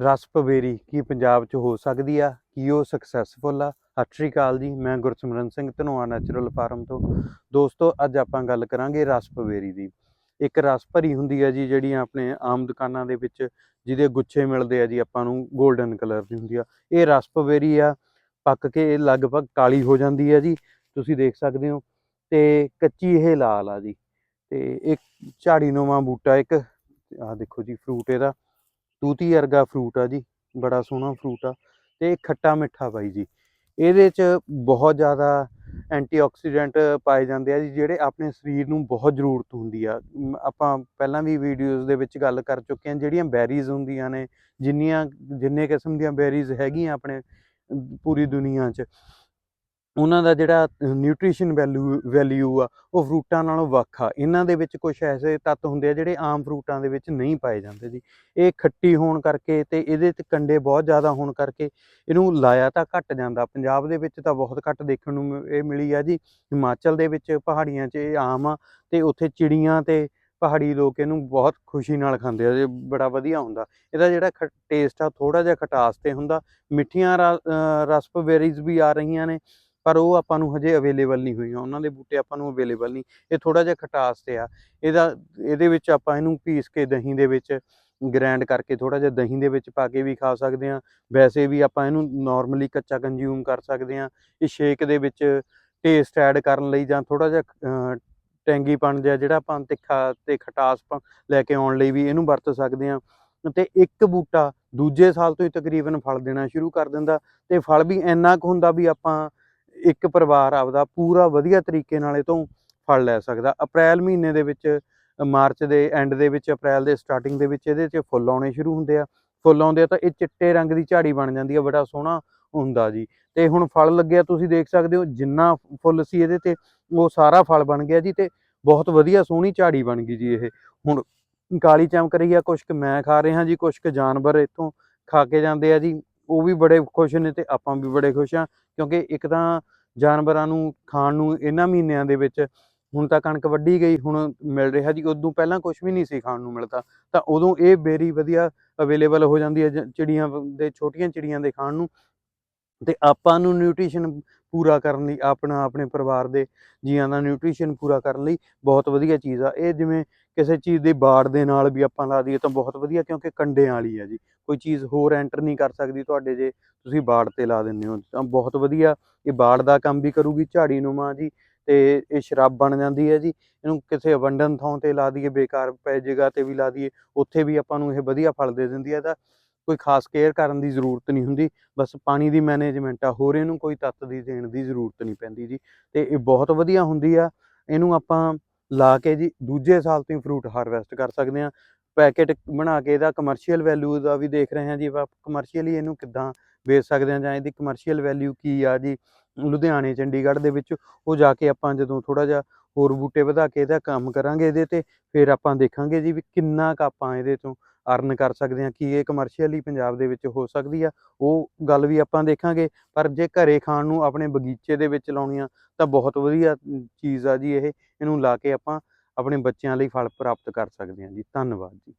ਰਸਪਬੇਰੀ ਕੀ ਪੰਜਾਬ 'ਚ ਹੋ ਸਕਦੀ ਆ? ਕੀ ਉਹ ਸਕਸੈਸਫੁਲ ਆ? ਸਤਿ ਸ਼੍ਰੀ ਅਕਾਲ ਜੀ, ਮੈਂ ਗੁਰਸਿਮਰਨ ਸਿੰਘ, ਧਨੋਆ ਨੈਚੁਰਲ ਫਾਰਮ ਤੋਂ। ਦੋਸਤੋ, ਅੱਜ ਆਪਾਂ ਗੱਲ ਕਰਾਂਗੇ ਰਸਪਬੇਰੀ ਦੀ। ਇੱਕ ਰਸ ਭਰੀ ਹੁੰਦੀ ਆ ਜੀ, ਜਿਹੜੀਆਂ ਆਪਣੇ ਆਮ ਦੁਕਾਨਾਂ ਦੇ ਵਿੱਚ ਜਿਹਦੇ ਗੁੱਛੇ ਮਿਲਦੇ ਆ ਜੀ, ਆਪਾਂ ਨੂੰ 골ਡਨ ਕਲਰ ਦੀ ਹੁੰਦੀ ਆ। ਇਹ ਰਸਪਬੇਰੀ ਆ, ਪੱਕ ਕੇ ਇਹ ਲਗਭਗ ਕਾਲੀ ਹੋ ਜਾਂਦੀ ਆ ਜੀ, ਤੁਸੀਂ ਦੇਖ ਸਕਦੇ ਹੋ। ਤੇ ਕੱਚੀ ਇਹ ਲਾਲ ਆ ਜੀ। ਤੇ ਇੱਕ ਝਾੜੀ ਨੁਮਾ ਬੂਟਾ ਇੱਕ, ਆਹ ਦੇਖੋ ਜੀ ਫਰੂਟ ਇਹਦਾ। ਤੂਤੀ ਵਰਗਾ ਫਰੂਟ ਆ ਜੀ, ਬੜਾ ਸੋਹਣਾ ਫਰੂਟ ਆ ਤੇ ਖੱਟਾ ਮਿੱਠਾ ਬਾਈ ਜੀ। ਇਹਦੇ ਚ ਬਹੁਤ ਜ਼ਿਆਦਾ ਐਂਟੀਆਕਸੀਡੈਂਟ ਪਾਏ ਜਾਂਦੇ ਆ ਜੀ, ਜਿਹੜੇ ਆਪਣੇ ਸਰੀਰ ਨੂੰ ਬਹੁਤ ਜ਼ਰੂਰਤ ਹੁੰਦੀ ਆ। ਆਪਾਂ ਪਹਿਲਾਂ ਵੀ ਵੀਡੀਓਜ਼ ਦੇ ਵਿੱਚ ਗੱਲ ਕਰ ਚੁੱਕੇ ਹਾਂ, ਜਿਹੜੀਆਂ ਬੈਰੀਜ਼ ਹੁੰਦੀਆਂ ਨੇ, ਜਿੰਨੀਆਂ, ਜਿੰਨੇ ਕਿਸਮ ਦੀਆਂ ਬੈਰੀਜ਼ ਹੈਗੀਆਂ ਆਪਣੇ ਪੂਰੀ ਦੁਨੀਆ 'ਚ। ਉਹਨਾਂ ਦਾ ਜਿਹੜਾ ਨਿਊਟ੍ਰੀਸ਼ਨ ਵੈਲਿਊ ਵੈਲਿਊ ਆ, ਉਹ ਫਰੂਟਾਂ ਨਾਲੋਂ ਵੱਖ ਆ। ਇਹਨਾਂ ਦੇ ਵਿੱਚ ਕੁਝ ਐਸੇ ਤੱਤ ਹੁੰਦੇ ਆ ਜਿਹੜੇ ਆਮ ਫਰੂਟਾਂ ਦੇ ਵਿੱਚ ਨਹੀਂ ਪਾਏ ਜਾਂਦੇ ਜੀ। ਇਹ ਖੱਟੀ ਹੋਣ ਕਰਕੇ ਤੇ ਇਹਦੇ ਤੇ ਕੰਡੇ ਬਹੁਤ ਜ਼ਿਆਦਾ ਹੋਣ ਕਰਕੇ ਇਹਨੂੰ ਲਾਇਆ ਤਾਂ ਘੱਟ ਜਾਂਦਾ। ਪੰਜਾਬ ਦੇ ਵਿੱਚ ਤਾਂ ਬਹੁਤ ਘੱਟ ਦੇਖਣ ਨੂੰ ਮਿ- ਇਹ ਮਿਲੀ ਆ ਜੀ। ਹਿਮਾਚਲ ਦੇ ਵਿੱਚ ਪਹਾੜੀਆਂ 'ਚ ਇਹ ਆਮ ਆ ਤੇ ਉੱਥੇ ਚਿੜੀਆਂ ਤੇ ਪਹਾੜੀ ਲੋਕ ਇਹਨੂੰ ਬਹੁਤ ਖੁਸ਼ੀ ਨਾਲ ਖਾਂਦੇ ਆ ਇਹ ਬੜਾ ਵਧੀਆ ਹੁੰਦਾ। ਇਹਦਾ ਜਿਹੜਾ ਟੇਸਟ ਆ ਥੋੜਾ ਜਿਹਾ ਖਟਾਸ ਤੇ ਹੁੰਦਾ। ਮਿੱਠੀਆਂ ਰਸਪਬੇਰੀਜ਼ ਵੀ ਆ ਰਹੀਆਂ ਨੇ। ਪਰ ਉਹ ਆਪਾਂ ਨੂੰ ਹਜੇ ਅਵੇਲੇਬਲ ਨਹੀਂ ਹੋਈਆਂ। ਉਹਨਾਂ ਦੇ ਬੂਟੇ ਆਪਾਂ ਨੂੰ ਅਵੇਲੇਬਲ ਨਹੀਂ। ਇਹ ਥੋੜਾ ਜਿਹਾ ਖਟਾਸ ਤੇ ਆ। ਇਹਦਾ ਇਹਦੇ ਵਿੱਚ ਆਪਾਂ ਇਹਨੂੰ ਪੀਸ ਕੇ ਦਹੀਂ ਦੇ ਵਿੱਚ ਗ੍ਰਾਈਂਡ ਕਰਕੇ ਥੋੜਾ ਜਿਹਾ ਦਹੀਂ ਦੇ ਵਿੱਚ ਪਾ ਕੇ ਵੀ ਖਾ ਸਕਦੇ ਆ ਵੈਸੇ ਵੀ ਆਪਾਂ ਇਹਨੂੰ ਨਾਰਮਲੀ ਕੱਚਾ ਕੰਜ਼ਿਊਮ ਕਰ ਸਕਦੇ ਆ ਇਹ ਸ਼ੇਕ ਦੇ ਵਿੱਚ ਟੇਸਟ ਐਡ ਕਰਨ ਲਈ ਜਾਂ ਥੋੜਾ ਜਿਹਾ ਅਹ, ਟੈਂਗੀਪਣ ਜਿਹਾ ਜਿਹੜਾ ਆਪਾਂ ਤਿੱਖਾ ਤੇ ਖਟਾਸ ਲੈ ਕੇ ਆਉਣ ਲਈ ਵੀ ਇਹਨੂੰ ਵਰਤ ਸਕਦੇ ਆ ਤੇ ਇੱਕ ਬੂਟਾ ਦੂਜੇ ਸਾਲ ਤੋਂ ਹੀ ਤਕਰੀਬਨ ਫਲ ਦੇਣਾ ਸ਼ੁਰੂ ਕਰ ਦਿੰਦਾ। ਤੇ ਫਲ ਵੀ ਇੰਨਾ ਕੁ ਹੁੰਦਾ ਵੀ ਆਪਾਂ ਇੱਕ ਪਰਿਵਾਰ ਆਪਦਾ ਪੂਰਾ ਵਧੀਆ ਤਰੀਕੇ ਨਾਲ ਇਹ ਤੋਂ ਫਲ ਲੈ ਸਕਦਾ। ਅਪ੍ਰੈਲ ਮਹੀਨੇ ਦੇ ਵਿੱਚ, ਮਾਰਚ ਦੇ ਐਂਡ ਦੇ ਵਿੱਚ, ਅਪ੍ਰੈਲ ਦੇ ਸਟਾਰਟਿੰਗ ਦੇ ਵਿੱਚ ਇਹਦੇ 'ਚ ਫੁੱਲ ਆਉਣੇ ਸ਼ੁਰੂ ਹੁੰਦੇ ਆ। ਫੁੱਲ ਆਉਂਦੇ ਆ ਤਾਂ ਇਹ ਚਿੱਟੇ ਰੰਗ ਦੀ ਝਾੜੀ ਬਣ ਜਾਂਦੀ ਆ, ਬੜਾ ਸੋਹਣਾ ਹੁੰਦਾ ਜੀ। ਤੇ ਹੁਣ ਫਲ ਲੱਗਿਆ, ਤੁਸੀਂ ਦੇਖ ਸਕਦੇ ਹੋ ਜਿੰਨਾ ਫੁੱਲ ਸੀ ਇਹਦੇ ਤੇ, ਉਹ ਸਾਰਾ ਫਲ ਬਣ ਗਿਆ ਜੀ ਤੇ ਬਹੁਤ ਵਧੀਆ ਸੋਹਣੀ ਝਾੜੀ ਬਣ ਗਈ ਜੀ ਇਹ। ਹੁਣ ਕਾਲੀ ਚਮਕ ਰਹੀ ਆ ਕੁਛ ਕੁ ਮੈਂ ਖਾ ਰਿਹਾ ਜੀ ਕੁਛ ਕੁ ਜਾਨਵਰ ਇੱਥੋਂ ਖਾ ਕੇ ਜਾਂਦੇ ਆ ਜੀ। ਉਹ ਵੀ ਬੜੇ ਖੁਸ਼ ਨੇ ਤੇ ਆਪਾਂ ਵੀ ਬੜੇ ਖੁਸ਼ ਆ, ਕਿਉਂਕਿ ਇੱਕ ਤਾਂ ਜਾਨਵਰਾਂ ਨੂੰ, ਖਾਣ ਨੂੰ, ਇਹਨਾਂ ਮਹੀਨਿਆਂ ਦੇ ਵਿੱਚ ਹੁਣ ਤਾਂ ਕਣਕ ਵੱਢੀ ਗਈ, ਹੁਣ ਮਿਲ ਰਿਹਾ ਜੀ, ਉਦੋਂ ਪਹਿਲਾਂ ਕੁਝ ਵੀ ਨਹੀਂ ਸੀ ਖਾਣ ਨੂੰ ਮਿਲਦਾ, ਤਾਂ ਉਦੋਂ ਇਹ ਬੇਰੀ ਵਧੀਆ ਅਵੇਲੇਬਲ ਹੋ ਜਾਂਦੀ ਹੈ ਚਿੜੀਆਂ ਦੇ, ਛੋਟੀਆਂ ਚਿੜੀਆਂ ਦੇ ਖਾਣ ਨੂੰ, ਤੇ ਆਪਾਂ ਨੂੰ ਨਿਊਟ੍ਰੀਸ਼ਨ ਪੂਰਾ ਕਰਨ ਲਈ, ਆਪਣਾ, ਆਪਣੇ ਪਰਿਵਾਰ ਦੇ ਜੀਆਂ ਦਾ ਨਿਊਟ੍ਰੀਸ਼ਨ ਪੂਰਾ ਕਰਨ ਲਈ ਬਹੁਤ ਵਧੀਆ ਚੀਜ਼ ਆ। ਇਹ ਜਿਵੇਂ ਕਿਸੇ ਚੀਜ਼ ਦੀ ਬਾੜ ਦੇ ਨਾਲ ਵੀ ਆਪਾਂ ਲਾ ਦਈਏ ਤਾਂ ਬਹੁਤ ਵਧੀਆ, ਕਿਉਂਕਿ ਕੰਡਿਆਂ ਵਾਲੀ ਆ ਜੀ। ਕੋਈ ਚੀਜ਼ ਹੋਰ ਐਂਟਰ ਨਹੀਂ ਕਰ ਸਕਦੀ ਤੁਹਾਡੇ ਜੇ ਤੁਸੀਂ ਬਾੜ ਤੇ ਲਾ ਦਿੰਦੇ ਹੋ। ਤਾਂ ਬਹੁਤ ਵਧੀਆ, ਇਹ ਬਾੜ ਦਾ ਕੰਮ ਵੀ ਕਰੂਗੀ ਝਾੜੀ ਨੂੰ ਮਾਂ ਜੀ ਤੇ ਇਹ ਸ਼ਰਾਬ ਬਣ ਜਾਂਦੀ ਹੈ ਜੀ। ਇਹਨੂੰ ਕਿਸੇ ਅਬੰਡਨ ਥਾਂ ਤੇ ਲਾ ਦਈਏ, ਬੇਕਾਰ ਪੈ ਜਗ੍ਹਾ ਤੇ ਵੀ ਲਾ ਦਈਏ, ਉੱਥੇ ਵੀ ਆਪਾਂ ਨੂੰ ਇਹ ਵਧੀਆ ਫਲ ਦੇ ਦਿੰਦੀ ਹੈ। ਇਹਦਾ ਕੋਈ ਖਾਸ ਕੇਅਰ ਕਰਨ ਦੀ ਜ਼ਰੂਰਤ ਨਹੀਂ ਹੁੰਦੀ, ਬਸ ਪਾਣੀ ਦੀ ਮੈਨੇਜਮੈਂਟ ਆ, ਹੋਰ ਇਹਨੂੰ ਕੋਈ ਤੱਤ ਦੀ ਦੇਣ ਦੀ ਜ਼ਰੂਰਤ ਨਹੀਂ ਪੈਂਦੀ ਜੀ। ਤੇ ਇਹ ਬਹੁਤ ਵਧੀਆ ਹੁੰਦੀ ਆ, ਇਹਨੂੰ ਆਪਾਂ ਲਾ ਕੇ ਜੀ ਦੂਜੇ ਸਾਲ ਤੋਂ ਹੀ ਫਰੂਟ ਹਾਰਵੈਸਟ ਕਰ ਸਕਦੇ ਆ। ਪੈਕੇਟ ਬਣਾ ਕੇ ਇਹਦਾ ਕਮਰਸ਼ੀਅਲ ਵੈਲਿਊ ਦਾ ਵੀ ਦੇਖ ਰਹੇ ਹਾਂ ਜੀ, ਆਪਾਂ ਕਮਰਸ਼ੀਅਲੀ ਇਹਨੂੰ ਕਿੱਦਾਂ ਵੇਚ ਸਕਦੇ ਹਾਂ ਜਾਂ ਇਹਦੀ ਕਮਰਸ਼ੀਅਲ ਵੈਲਿਊ ਕੀ ਆ ਜੀ, ਲੁਧਿਆਣੇ, ਚੰਡੀਗੜ੍ਹ ਦੇ ਵਿੱਚ, ਉਹ ਜਾ ਕੇ ਆਪਾਂ ਜਦੋਂ ਥੋੜਾ ਜਿਹਾ ਹੋਰ ਬੂਟੇ ਵਧਾ ਕੇ ਇਹਦਾ ਕੰਮ ਕਰਾਂਗੇ ਇਹਦੇ ਤੇ, ਫਿਰ ਆਪਾਂ ਦੇਖਾਂਗੇ ਜੀ ਵੀ ਕਿੰਨਾ ਕੁ ਆਪਾਂ ਇਹਦੇ ਤੋਂ ਅਰਨ ਕਰ ਸਕਦੇ ਹਾਂ, ਕੀ ਇਹ ਕਮਰਸ਼ੀਅਲੀ ਪੰਜਾਬ ਦੇ ਵਿੱਚ ਹੋ ਸਕਦੀ ਆ? ਉਹ ਗੱਲ ਵੀ ਆਪਾਂ ਦੇਖਾਂਗੇ, ਪਰ ਜੇ ਘਰੇ ਖਾਣ ਨੂੰ ਆਪਣੇ ਬਗੀਚੇ ਦੇ ਵਿੱਚ ਲਾਉਣੀਆਂ ਤਾਂ ਬਹੁਤ ਵਧੀਆ ਚੀਜ਼ ਆ ਜੀ ਇਹ। ਇਹਨੂੰ ਲਾ ਕੇ ਆਪਾਂ ਆਪਣੇ ਬੱਚਿਆਂ ਲਈ ਫਲ ਪ੍ਰਾਪਤ ਕਰ ਸਕਦੇ ਹਾਂ ਜੀ। ਧੰਨਵਾਦ ਜੀ।